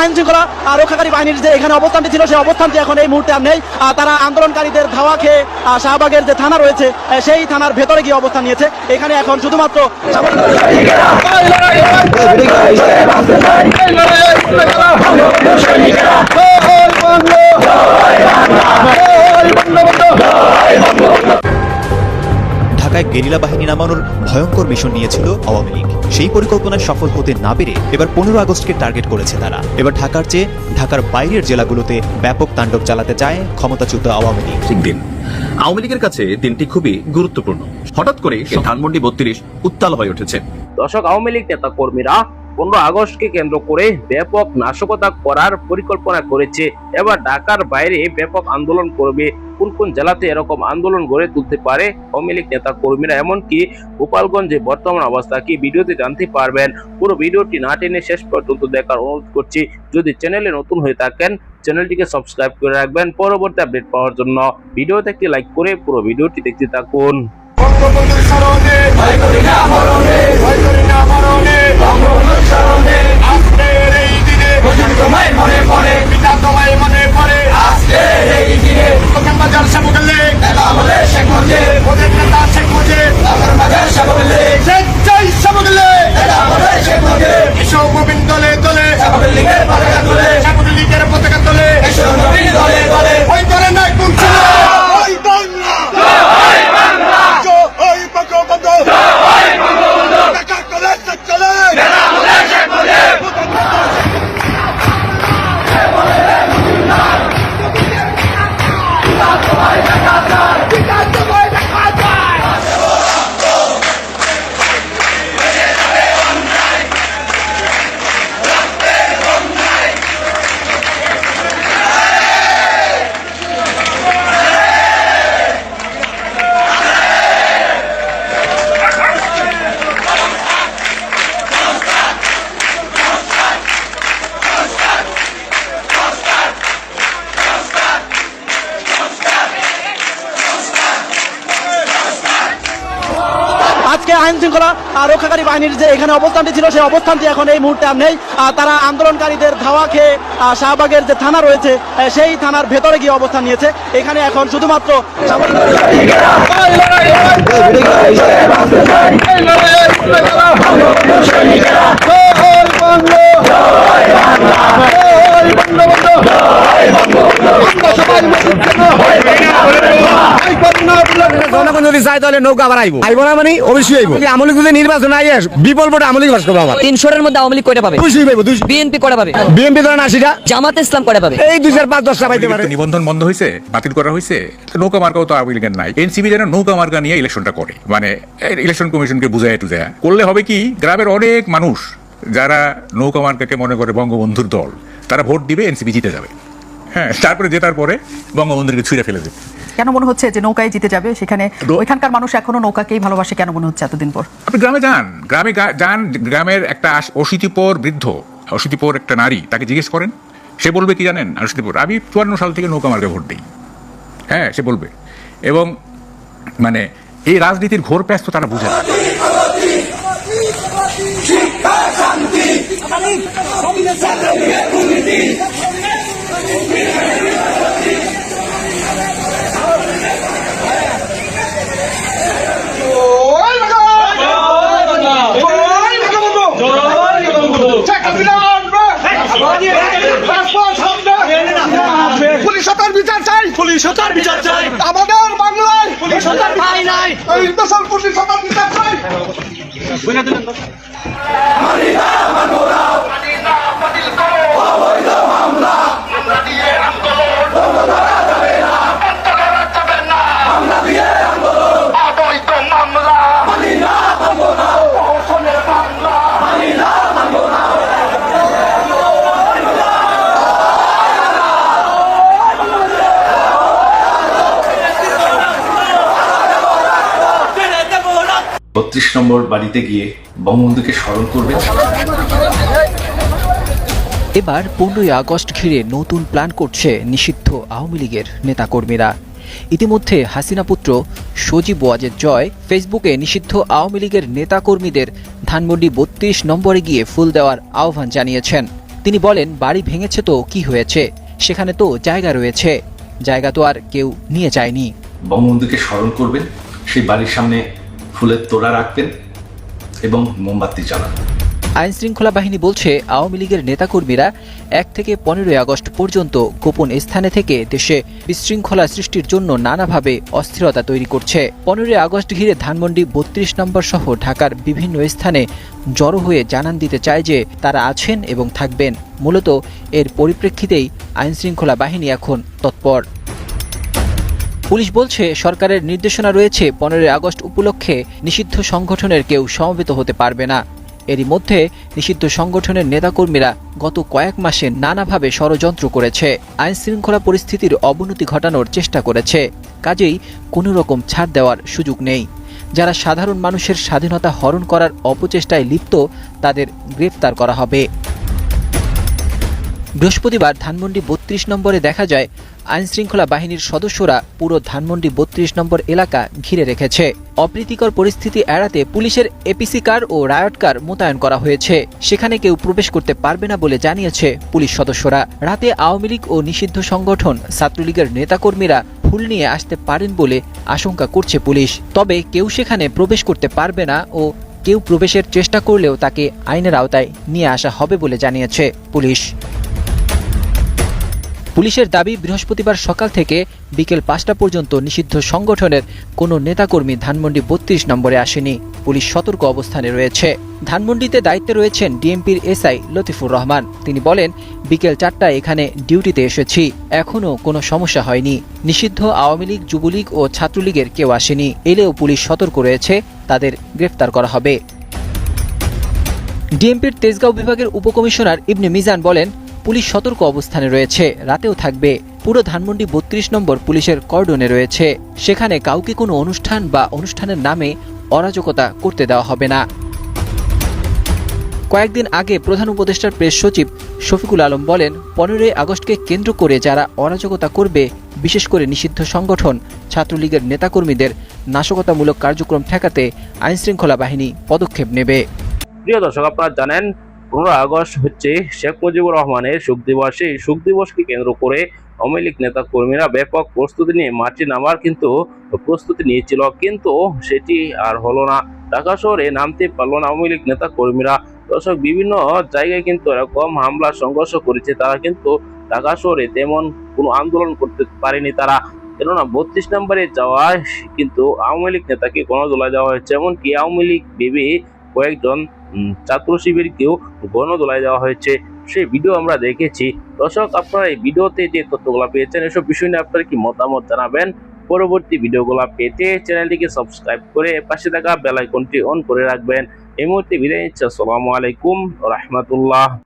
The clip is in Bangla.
আইন শৃঙ্খলা রক্ষাকারী বাহিনীর যে এখানে অবস্থানটি ছিল, সেই অবস্থানটি এখন এই মুহূর্তে আর নেই। তারা আন্দোলনকারীদের ধাওয়া খেয়ে শাহবাগের যে থানা রয়েছে সেই থানার ভেতরে গিয়ে অবস্থান নিয়েছে। এখানে এখন শুধুমাত্র ঢাকায় গেরিলা বাহিনী নামানোর ভয়ঙ্কর মিশন নিয়েছিল আওয়ামী লীগ। সেই পরিকল্পনায় সফল হতে না পেরে এবার পনেরো আগস্টকে টার্গেট করেছে তারা। এবার ঢাকার চেয়ে ঢাকার বাইরের জেলাগুলোতে ব্যাপক তাণ্ডব চালাতে চায় ক্ষমতাচ্যুত আওয়ামী লীগ। ঠিক দিন। আওয়ামী লীগের কাছে দিনটি খুবই গুরুত্বপূর্ণ। হঠাৎ করে ধানমন্ডি বত্রিশ উত্তাল হয়ে উঠেছে। দর্শক আওয়ামী লীগ নেতা কর্মীরা পনেরো আগস্টকে কেন্দ্র করে ব্যাপক নাশকতা করার পরিকল্পনা করেছে। এবার ঢাকার বাইরে ব্যাপক আন্দোলন করবে। কোন কোন জেলাতে এরকম আন্দোলন গড়ে তুলতে পারে আওয়ামী লীগ নেতা কর্মীরা এমনকি গোপালগঞ্জে বর্তমান অবস্থা কি ভিডিওতে জানতে পারবেন। পুরো ভিডিওটি না টেনে শেষ পর্যন্ত দেখার অনুরোধ করছি যদি চ্যানেলে নতুন হয়ে থাকেন চ্যানেলটিকে সাবস্ক্রাইব করে রাখবেন পরবর্তী আপডেট পাওয়ার জন্য। ভিডিওতে একটি লাইক করে পুরো ভিডিওটি দেখতে থাকুন। আইন শৃঙ্খলা রক্ষাকারী বাহিনীর যে এখানে অবস্থানটি ছিল, সেই অবস্থানটি এখন এই মুহূর্তে আর নেই। তারা আন্দোলনকারীদের ধাওয়া খেয়ে শাহবাগের যে থানা রয়েছে সেই থানার ভেতরে গিয়ে অবস্থান নিয়েছে। এখানে এখন শুধুমাত্র যদি চাই তাহলে নৌকা আবার আইব। আইব না মানে অবশ্যই আইব। আমলি যদি নির্বাচন আই আস বিপুল বাস করব আমার। তিনশোর মধ্যে আওয়ামী কয়টা পাবে? দুইশই পাইব দুইশই। বিএনপি কয়টা পাবে? বিএমপি ধরেন আশিটা। জামাত ইসলাম কয়টা পাবে? এই দুই চার পাঁচ দশটা পাইতে পারে। নিবন্ধন বন্ধ হয়েছে বাতিল করা হয়েছে নৌকা মার্কাও তো আওয়ামী লীগের নাই। এনসিপি যেন নৌকা মার্কা নিয়ে ইলেকশনটা করে। মানে ইলেকশন কমিশনকে বুঝায় করলে হবে কি গ্রামের অনেক মানুষ যারা নৌকা মার্কাকে মনে করে বঙ্গবন্ধুর দল তারা ভোট দিবে এনসিপি জিতে যাবে। হ্যাঁ তারপরে জেতার পরে বঙ্গবন্ধুকে ছুঁড়ে ফেলে দেবে। কেন মনে হচ্ছে যে নৌকায় জিতে যাবে সেখানে ওইখানকার মানুষ এখনও নৌকাকেই ভালোবাসে কেন মনে হচ্ছে এতদিন পর আপনি গ্রামে যান গ্রামে যান গ্রামের একটা অশীতিপর বৃদ্ধ অশীতিপর একটা নারী তাকে জিজ্ঞেস করেন সে বলবে কি জানেন অশীতিপর আমি চুয়ান্ন সাল থেকে নৌকা মার্কে ভোট দিই হ্যাঁ সে বলবে এবং মানে এই রাজনীতির ঘোর ব্যস্ত তারা বুঝে না পুলিশ পুলিশ বিচার চাই আমাদের বাংলায় পুলিশ বিচার নাই। এই দেশের পুলিশ হতার বিচার চাই বত্রিশ নম্বর বাড়িতে গিয়ে বঙ্গবন্ধুকে স্মরণ করবেন। এবার পনেরোই আগস্ট ঘিরে নতুন প্ল্যান করছে নিষিদ্ধ আওয়ামী লীগের নেতাকর্মীরা। ইতিমধ্যে হাসিনা পুত্র সজীব ওয়াজের জয় ফেসবুকে নিষিদ্ধ আওয়ামী লীগের নেতাকর্মীদের ধানমন্ডি বত্রিশ নম্বরে গিয়ে ফুল দেওয়ার আহ্বান জানিয়েছেন। তিনি বলেন বাড়ি ভেঙেছে তো কি হয়েছে? সেখানে তো জায়গা রয়েছে। জায়গা তো আর কেউ নিয়ে যায়নি। বঙ্গবন্ধুকে স্মরণ করবেন। সেই বাড়ির সামনে ফুলের তোড়া রাখবেন এবং মোমবাতি জ্বালাবেন আইন শৃঙ্খলা বাহিনী বলছে, আওয়ামী লীগের নেতাকর্মীরা এক থেকে পনেরোই আগস্ট পর্যন্ত গোপন স্থানে থেকে দেশে বিশৃঙ্খলা সৃষ্টির জন্য নানাভাবে অস্থিরতা তৈরি করছে। পনেরোই আগস্ট ঘিরে ধানমন্ডি বত্রিশ নম্বর সহ ঢাকার বিভিন্ন স্থানে জড়ো হয়ে জানান দিতে চায় যে তারা আছেন এবং থাকবেন। মূলত এর পরিপ্রেক্ষিতেই আইনশৃঙ্খলা বাহিনী এখন তৎপর। পুলিশ বলছে, সরকারের নির্দেশনা রয়েছে, পনেরোই আগস্ট উপলক্ষে নিষিদ্ধ সংগঠনের কেউ সমবেত হতে পারবে না। এরই মধ্যে নিষিদ্ধ সংগঠনের নেতাকর্মীরা গত কয়েক মাসে নানাভাবে ষড়যন্ত্র করেছে। আইন শৃঙ্খলা পরিস্থিতির অবনতি ঘটানোর চেষ্টা করেছে। কাজেই কোনো রকম ছাড় দেওয়ার সুযোগ নেই। যারা সাধারণ মানুষের স্বাধীনতা হরণ করার অপচেষ্টায় লিপ্ত, তাদের গ্রেফতার করা হবে। বৃহস্পতিবার ধানমন্ডি বত্রিশ নম্বরে দেখা যায় আইন শৃঙ্খলা বাহিনীর সদস্যরা পুরো ধানমন্ডি বত্রিশ নম্বর এলাকা ঘিরে রেখেছে। অপ্রীতিকর পরিস্থিতি এড়াতে পুলিশের এপিসি কার ও রায়ট কার মোতায়েন করা হয়েছে। সেখানে কেউ প্রবেশ করতে পারবে না বলে জানিয়েছে পুলিশ সদস্যরা। রাতে আওয়ামী লীগ ও নিষিদ্ধ সংগঠন, ছাত্রলীগের নেতাকর্মীরা ফুল নিয়ে আসতে পারেন বলে আশঙ্কা করছে পুলিশ। তবে কেউ সেখানে প্রবেশ করতে পারবে না ও কেউ প্রবেশের চেষ্টা করলেও তাকে আইনের আওতায় নিয়ে আসা হবে বলে জানিয়েছে পুলিশ। পুলিশের দাবি, বৃহস্পতিবার সকাল থেকে বিকেল পাঁচটা পর্যন্ত নিষিদ্ধ সংগঠনের কোনো নেতাকর্মী ধানমন্ডি বত্রিশ নম্বরে আসেনি। পুলিশ সতর্ক অবস্থানে রয়েছে। ধানমন্ডিতে দায়িত্বে রয়েছেন ডিএমপির এসআই লতিফুর রহমান। তিনি বলেন, বিকেল চারটায় এখানে ডিউটিতে এসেছি। এখনও কোনো সমস্যা হয়নি। নিষিদ্ধ আওয়ামী লীগ, যুবলীগ ও ছাত্রলীগের কেউ আসেনি। এলেও পুলিশ সতর্ক রয়েছে, তাদের গ্রেফতার করা হবে। ডিএমপির তেজগাঁও বিভাগের উপকমিশনার ইবনে মিজান বলেন পুলিশ সতর্ক অবস্থানে রয়েছে। রাতেও থাকবে। পুরো ধানমন্ডি বত্রিশ নম্বর পুলিশের কর্ডনে রয়েছে। সেখানে কাউকে কোনো অনুষ্ঠান বা অনুষ্ঠানের নামে অরাজকতা করতে দেওয়া হবে না। কয়েকদিন আগে প্রধান উপদেষ্টার প্রেস সচিব শফিকুল আলম বলেন, পনেরোই আগস্টকে কেন্দ্র করে যারা অরাজকতা করবে, বিশেষ করে নিষিদ্ধ সংগঠন, ছাত্রলীগের নেতাকর্মীদের নাশকতামূলক কার্যক্রম ঠেকাতে আইনশৃঙ্খলা বাহিনী পদক্ষেপ নেবে। প্রিয় দর্শক, আপনারা জানেন পনেরো আগস্ট হচ্ছে শেখ মুজিবুর রহমানের শোক দিবস। এই শোক দিবসকে কেন্দ্র করে আওয়ামী লীগ নেতা কর্মীরা ব্যাপক প্রস্তুতি নিয়ে মাঠে নামার কিন্তু প্রস্তুতি নিয়েছিল। কিন্তু সেটি আর হলো না। ঢাকা শহরে নামতে পারল না আওয়ামী লীগ নেতা কর্মীরা দর্শক, বিভিন্ন জায়গায় কিন্তু এরকম হামলা, সংঘর্ষ করেছে তারা কিন্তু ঢাকা শহরে তেমন কোনো আন্দোলন করতে পারেনি তারা। কেননা বত্রিশ নম্বরে যাওয়ায় কিন্তু আওয়ামী লীগ নেতাকে গণদোলায় দেওয়া হয়েছে। এমনকি আওয়ামী লীগ ভেবে কয়েকজন ছাত্র শিবিরকেও গণদোলায় দেওয়া হয়েছে। সেই ভিডিও আমরা দেখেছি। দর্শক, আপনারা এই ভিডিওতে যে তথ্যগুলো পেয়েছেন, এসব বিষয় নিয়ে আপনারা কি মতামত জানাবেন? পরবর্তী ভিডিওগুলো পেতে চ্যানেলটিকে সাবস্ক্রাইব করে পাশে থাকা বেলাইকনটি অন করে রাখবেন। এই মুহূর্তে বিদায় নিচ্ছে। আসসালামু আলাইকুম রহমতুল্লাহ।